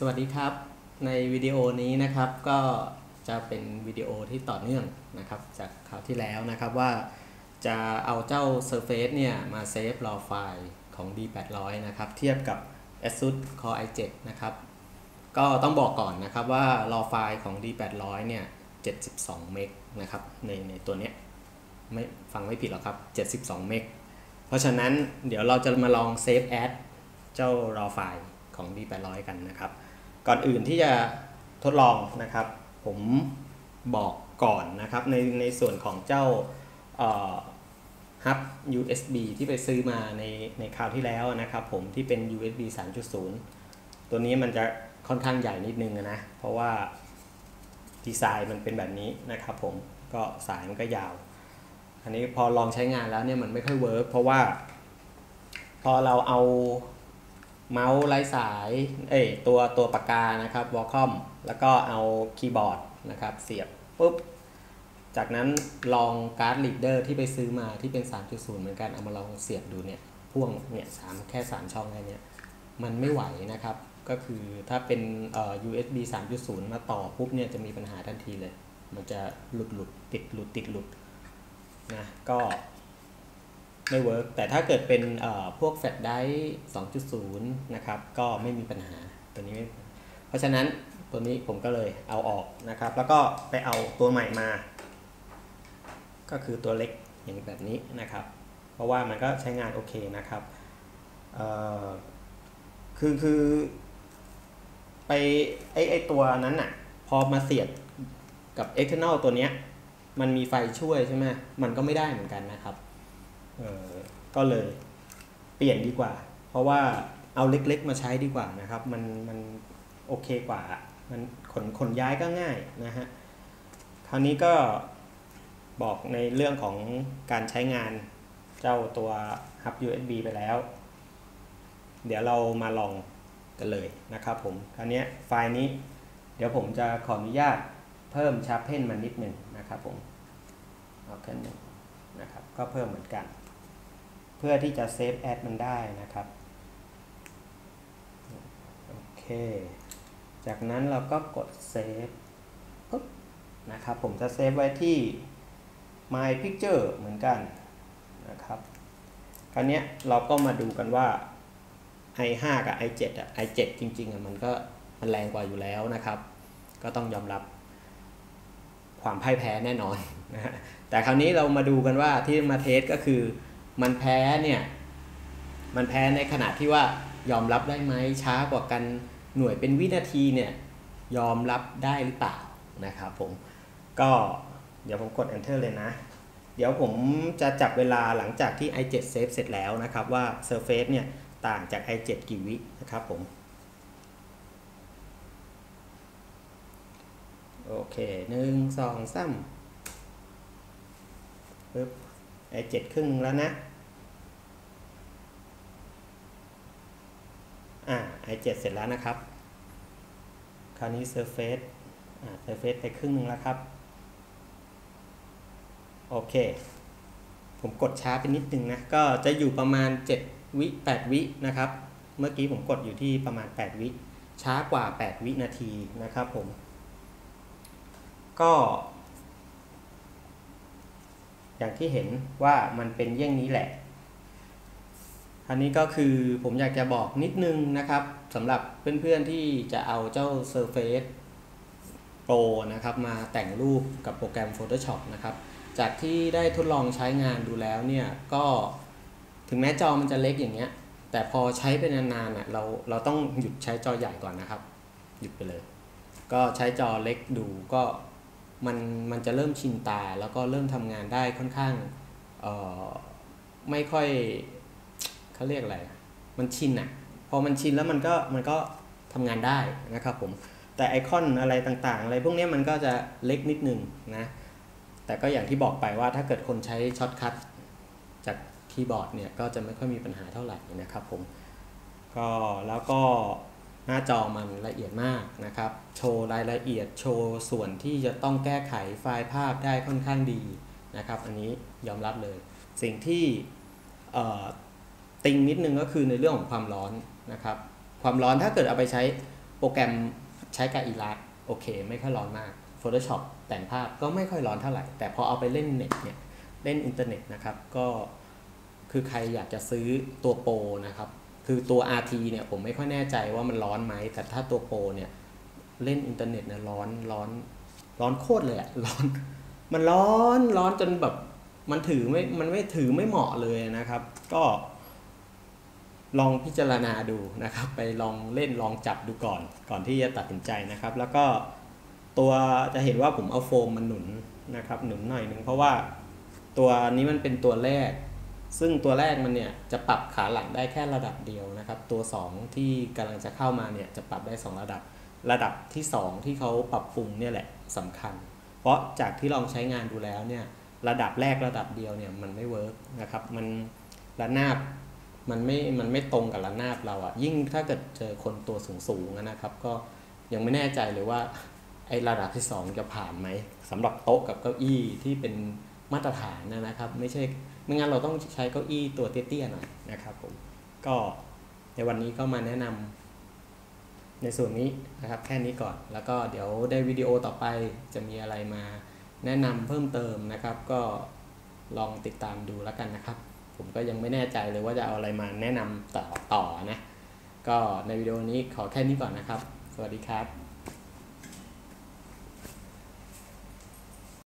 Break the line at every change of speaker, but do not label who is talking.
สวัสดีครับ ในวิดีโอนี้นะครับก็จะเป็นวิดีโอที่ต่อเนื่องนะครับจากคราวที่แล้วนะครับว่าจะเอาเจ้า Surface เนี่ยมาเซฟ raw ไฟล์ของ D800 นะครับเทียบกับ ASUS Core i7 นะครับก็ต้องบอกก่อนนะครับว่า raw ไฟล์ของ D800 เนี่ย 72 เมกนะครับในในตัวเนี้ยไม่ฟังไม่ผิดหรอกครับ 72 เมกเพราะฉะนั้นเดี๋ยวเราจะมาลองเซฟแอดเจ้า raw ไฟล์ของ D800 กันนะครับ ก่อนอื่นที่จะทดลองนะครับ ผมบอกก่อนนะครับ ในในส่วนของเจ้าฮับ USB ที่ไปซื้อมาในในคราวที่แล้วนะครับ ผมที่เป็น USB 3.0 ตัวนี้มันจะค่อนข้างใหญ่นิดนึงนะ เพราะว่าดีไซน์มันเป็นแบบนี้นะครับผมก็สายมันก็ยาว อันนี้พอลองใช้งานแล้วเนี่ยมันไม่ค่อยเวิร์กเพราะว่า พอเราเอา เมาส์ไร้สายเอ้ยตัวตัวปากกานะครับวอลคอมแล้วก็เอาคีย์บอร์ดนะครับเสียบปุ๊บ จากนั้นลองการ์ดลีดเดอร์ที่ไปซื้อมาที่เป็น 3.0 เหมือนกันเอามาลองเสียบดูเนี่ยพ่วงเนี่ยสามแค่ 3 ช่องแค่นี้มันไม่ไหวนะครับ ก็คือถ้าเป็นเอ่อ USB 3.0 มาต่อปุ๊บเนี่ยจะมีปัญหาทันทีเลย มันจะหลุดหลุดติดหลุดติดหลุดนะก็ ไม่เวิร์กแต่ถ้าเกิดเป็นพวกแฟลชไดร์2.0 นะครับ ก็ไม่มีปัญหาตัวนี้ เพราะฉะนั้นตัวนี้ผมก็เลยเอาออกนะครับ แล้วก็ไปเอาตัวใหม่มา ก็คือตัวเล็กอย่างแบบนี้นะครับ เพราะว่ามันก็ใช้งานโอเคนะครับคือคือไปไอไอตัวนั้นน่ะ พอมาเสียบกับ external ตัวเนี้ยมันมีไฟช่วยใช่ไหมมันก็ไม่ได้เหมือนกันนะครับ ก็เลยเปลี่ยนดีกว่า เพราะว่าเอาเล็กๆมาใช้ดีกว่านะครับ มันมันโอเคกว่า มันขนขนย้ายก็ง่ายนะฮะ คราวนี้ก็บอกในเรื่องของการใช้งานเจ้าตัว Hub USB ไปแล้ว เดี๋ยวเรามาลองกันเลยนะครับผม คราวนี้ไฟล์นี้เดี๋ยวผมจะขออนุญาตเพิ่มชาร์เพนมันนิดหนึ่งนะครับผม เอาแค่หนึ่งนะครับ ก็เพิ่มเหมือนกัน เพื่อที่จะเซฟแอดมันได้นะครับโอเคจากนั้นเราก็กดเซฟปุ๊บนะครับผมจะเซฟไว้ที่ My Picture เหมือนกันนะครับคราวนี้เราก็มาดูกันว่า i5 กับ i7 อะ i7 จริงๆอะมันก็มันแรงกว่าอยู่แล้วนะครับ ก็ต้องยอมรับความพ่ายแพ้แน่นอนนะแต่คราวนี้เรามาดูกันว่าที่มาเทสก็คือ มันแพ้เนี่ยมันแพ้ในขณะที่ว่ายอมรับได้ไหมช้ากว่ากันหน่วยเป็นวินาทีเนี่ยยอมรับได้หรือเปล่านะครับผมก็เดี๋ยวผมกด enter เลยนะ เดี๋ยวผมจะจับเวลาหลังจากที่ i7 save เสร็จแล้วนะครับว่า surface เนี่ยต่างจาก i7 กี่วินะครับผมโอเคหนึ่งสองสามปึ๊บ i7 ครึ่งแล้วนะอ่า i7 เจ็ดเสร็จแล้วนะครับ คราวนี้ surface อ่า surface ไปครึ่งนึงแล้วครับ โอเค ผมกดช้าไปนิดนึงนะ ก็จะอยู่ประมาณ 7 วิ 8 วินะครับ เมื่อกี้ผมกดอยู่ที่ประมาณ 8 วิ ช้ากว่า 8 วินาทีนะครับผม ก็ อย่างที่เห็นว่ามันเป็นเยี่ยงนี้แหละ อันนี้ก็คือผมอยากจะบอกนิดนึงนะครับสำหรับเพื่อนๆที่จะเอาเจ้า Surface Pro นะครับมาแต่งรูปกับโปรแกรม Photoshop นะครับ จากที่ได้ทดลองใช้งานดูแล้วเนี่ยก็ถึงแม้จอมันจะเล็กอย่างเงี้ย แต่พอใช้ไปนานๆน่ะเราเราต้องหยุดใช้จอใหญ่ก่อนนะครับ หยุดไปเลย ก็ใช้จอเล็กดูก็ มันมันจะเริ่มชินตาแล้วก็เริ่มทำงานได้ค่อนข้างออไม่ค่อยเขาเรียกอะไร มันชินอะพอมันชินแล้วมันก็มันก็ทำงานได้นะครับผม แต่ไอคอนอะไรต่างๆ อะไรพวกนี้มันก็จะเล็กนิดนึงนะ แต่ก็อย่างที่บอกไปว่าถ้าเกิดคนใช้ช็อตคัทจากคีย์บอร์ดเนี่ย ก็จะไม่ค่อยมีปัญหาเท่าไหร่นะครับผม ก็แล้วก็ หน้าจอมันละเอียดมากนะครับ โชว์รายละเอียดโชว์ส่วนที่จะต้องแก้ไขไฟล์ภาพได้ค่อนข้างดีนะครับ อันนี้ยอมรับเลย สิ่งที่ติงนิดนึงก็คือในเรื่องของความร้อนนะครับ ความร้อนถ้าเกิดเอาไปใช้โปรแกรมใช้กับอีลัสโอเค ไม่ค่อยร้อนมาก Photoshop แต่งภาพก็ไม่ค่อยร้อนเท่าไหร่ แต่พอเอาไปเล่นเน็ตเนี่ยเล่นอินเทอร์เน็ตนะครับก็คือใครอยากจะซื้อตัวโปรนะครับ คือตัว RT เนี่ยผมไม่ค่อยแน่ใจว่ามันร้อนไหม แต่ถ้าตัวโปรเนี่ยเล่นอินเทอร์เน็ตเนี่ยร้อนร้อนร้อนโคตรเลยอะร้อน มันร้อนร้อนจนแบบมันถือไม่ มันไม่ถือไม่เหมาะเลยนะครับ ก็ ลองพิจารณาดูนะครับ ไปลองเล่นลองจับดูก่อน ก่อนที่จะตัดสินใจนะครับ แล้วก็ตัวจะเห็นว่าผมเอาโฟมมาหนุนนะครับ หนุนหน่อยหนึ่งเพราะว่าตัวนี้มันเป็นตัวแรก ซึ่งตัวแรกมันเนี่ยจะปรับขาหลังได้แค่ระดับเดียวนะครับ ตัว 2 ที่กำลังจะเข้ามาเนี่ยจะปรับได้ 2 ระดับ ระดับที่ 2 ที่เขาปรับปรุงเนี่ยแหละสำคัญ เพราะจากที่ลองใช้งานดูแล้วเนี่ยระดับแรกระดับเดียวเนี่ยมันไม่เวิร์กนะครับมันระนาบมันไม่ มันไม่ตรงกับระนาบเราอะยิ่งถ้าเกิดเจอคนตัวสูงสูงนะครับ ก็ยังไม่แน่ใจเลยว่าไอ้ระดับที่ 2 จะผ่านไหมสำหรับโต๊ะกับเก้าอี้ที่เป็นมาตรฐานนะครับ ไม่ใช่ ไม่งั้นเราต้องใช้เก้าอี้ตัวเตี้ยๆหน่อยนะครับผมก็ในวันนี้ก็มาแนะนำในส่วนนี้นะครับแค่นี้ก่อน แล้วก็เดี๋ยวได้วิดีโอต่อไปจะมีอะไรมาแนะนำเพิ่มเติมนะครับ ก็ลองติดตามดูแล้วกันนะครับ ผมก็ยังไม่แน่ใจเลยว่าจะเอาอะไรมาแนะนำต่อต่อนะ ก็ในวิดีโอนี้ขอแค่นี้ก่อนนะครับ สวัสดีครับ